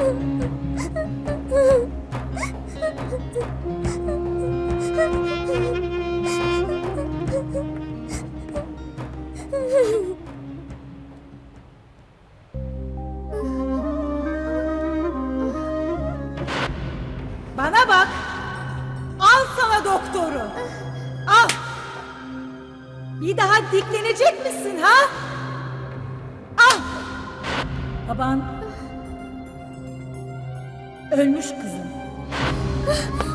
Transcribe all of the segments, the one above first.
Bana bak. Al sana doktoru. Al. Bir daha diklenecek misin ha? Al. Baban ölmüş kızım.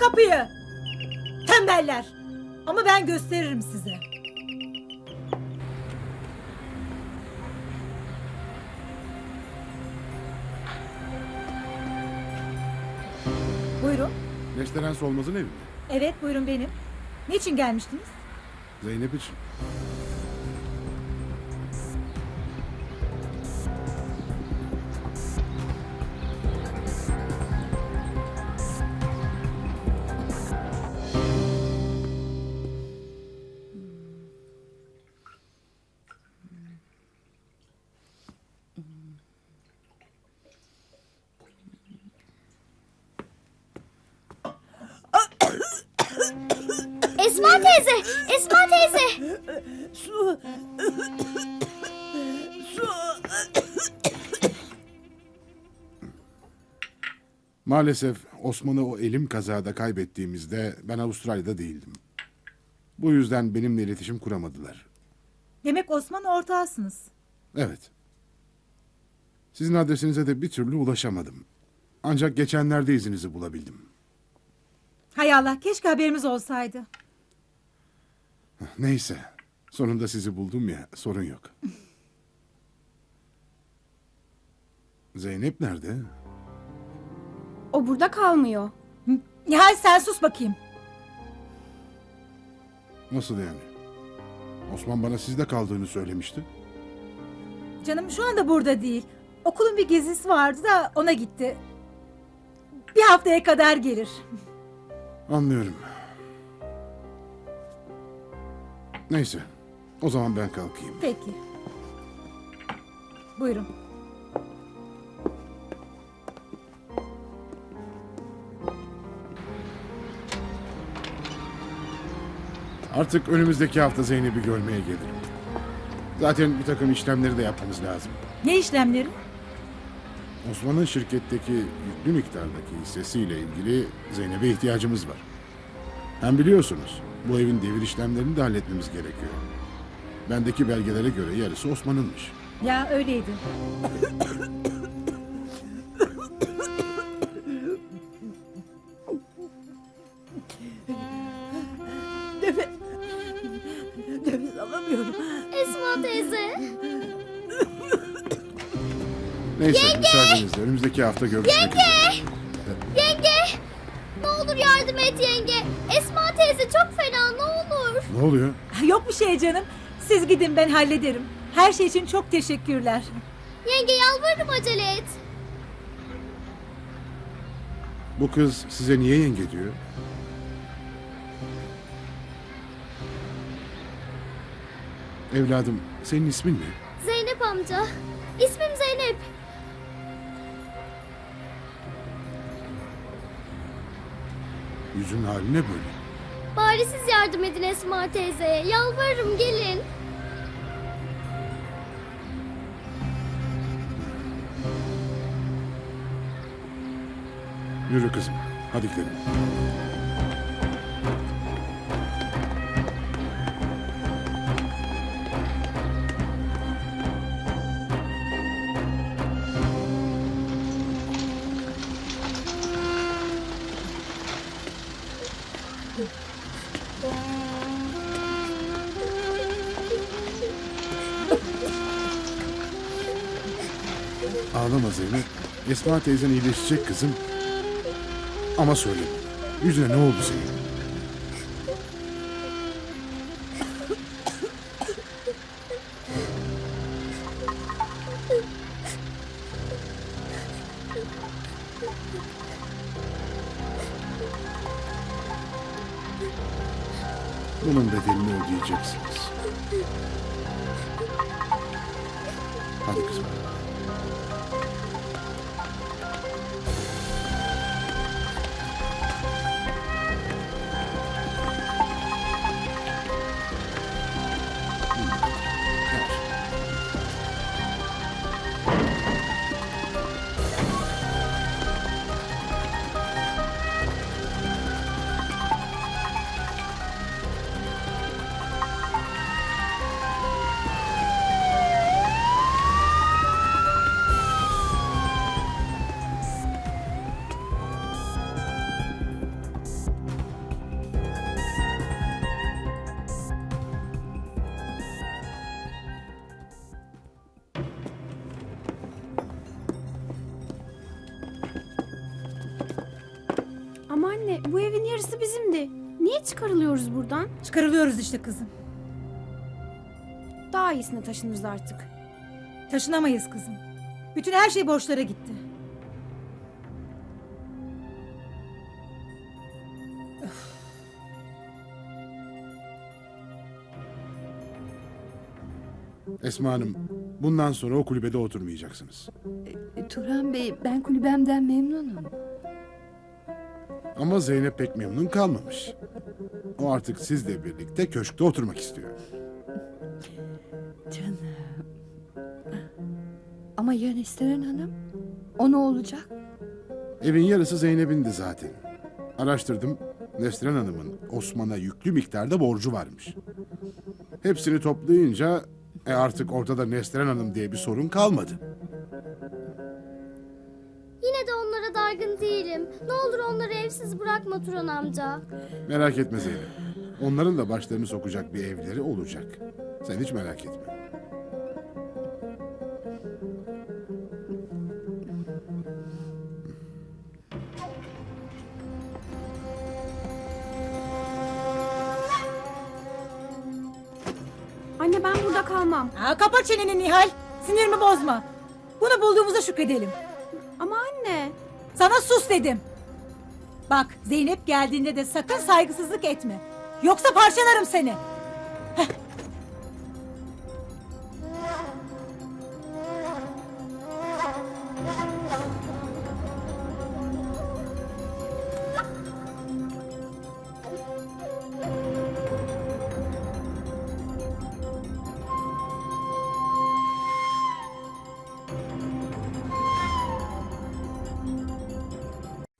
kapıyı. Tembeller. Ama ben gösteririm size. Buyurun. Restoran Solmaz'ın evi mi? Evet buyurun benim. Niçin gelmiştiniz? Zeynep için. Esma teyze! Esma teyze! Su. Su. Maalesef Osman'ı o elim kazada kaybettiğimizde ben Avustralya'da değildim. Bu yüzden benimle iletişim kuramadılar. Demek Osman ortağısınız. Evet. Sizin adresinize de bir türlü ulaşamadım. Ancak geçenlerde izinizi bulabildim. Hay Allah keşke haberimiz olsaydı. Neyse. Sonunda sizi buldum ya sorun yok. Zeynep nerede? O burada kalmıyor. Nihal sen sus bakayım. Nasıl yani? Osman bana sizde kaldığını söylemişti. Canım şu anda burada değil. Okulun bir gezisi vardı da ona gitti. Bir haftaya kadar gelir. Anlıyorum. Neyse. O zaman ben kalkayım. Peki. Buyurun. Artık önümüzdeki hafta Zeynep'i görmeye gelirim. Zaten bir takım işlemleri de yapmamız lazım. Ne işlemleri? Osman'ın şirketteki yüklü miktardaki hissesiyle ilgili Zeynep'e ihtiyacımız var. Hem biliyorsunuz bu evin devir işlemlerini de halletmemiz gerekiyor. Bendeki belgelere göre yarısı Osman'ınmış. Ya öyleydi. Nefes... Nefes alamıyorum. Esma teyze! Neyse müsaadenizle önümüzdeki hafta görüşmek üzere. Yenge! Ne olur yardım et yenge. Esma teyze çok fena ne oluyor? Yok bir şey canım. Siz gidin ben hallederim. Her şey için çok teşekkürler. Yenge yalvarırım acele et. Bu kız size niye yenge diyor? Evladım, senin ismin ne? Zeynep amca. İsmim Zeynep. Yüzün hali ne böyle? Bari siz yardım edin Esma teyzeye. Yalvarırım gelin. Yürü kızım, hadi gidelim. Ağlama Zeynep. Esma teyzen iyileşecek kızım. Ama söyle. Yüzüne ne oldu senin? Ödeyeceksiniz. Hadi kızım. Anne bu evin yarısı bizimdi. Niye çıkarılıyoruz buradan? Çıkarılıyoruz işte kızım. Daha iyisine taşınırız artık. Taşınamayız kızım. Bütün her şey borçlara gitti. Esma Hanım, bundan sonra o kulübede oturmayacaksınız. E, Turan Bey ben kulübemden memnunum. Ama Zeynep pek memnun kalmamış. O artık sizle birlikte köşkte oturmak istiyor. Canım. Ama ya Neslihan Hanım? O ne olacak? Evin yarısı Zeynep'indi zaten. Araştırdım. Neslihan Hanım'ın Osman'a yüklü miktarda borcu varmış. Hepsini toplayınca e artık ortada Neslihan Hanım diye bir sorun kalmadı. Yine de onlara dargın değilim. Ne olur onları evsiz bırakma Turan amca. Merak etme Zeynep. Onların da başlarını sokacak bir evleri olacak. Sen hiç merak etme. Anne ben burada kalmam. Aa, kapat çeneni Nihal. Sinirimi bozma. Bunu bulduğumuza şükredelim. Sana sus dedim. Bak Zeynep geldiğinde de sakın saygısızlık etme. Yoksa parçalarım seni.